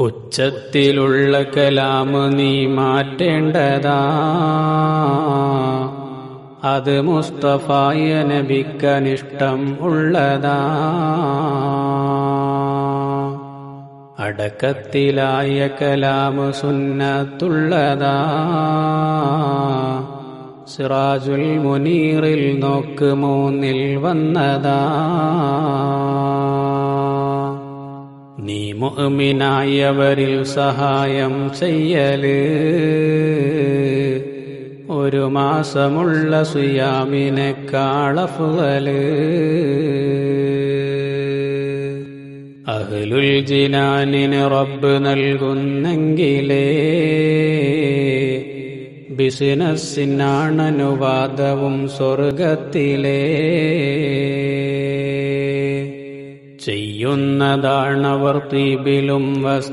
ഉച്ചത്തിലുള്ള കലാമ് നീ മാറ്റേണ്ടതാ. അത് മുസ്തഫായ നബിക്കനിഷ്ടം ഉള്ളതാ. അടക്കത്തിലായ കലാമ് സുന്നത്തുള്ളതാ. സിറാജുൽ മുനീറിൽ നോക്ക് മൂന്നിൽ വന്നതാ. നീ മുഅ്മിനായവരിൽ സഹായം ചെയ്യൽ. ഒരു മാസമുള്ള സുയാമിനെക്കാളഫുകൾ അഹ്ലുൽ ജിനാനിന് റബ്ബ് നൽകുന്നെങ്കിലേ ബിസിനസ്സിനാണനുവാദവും സ്വർഗത്തിലേ ചെയ്യുന്നതാണവർ തീപിലും വസ്ത്ര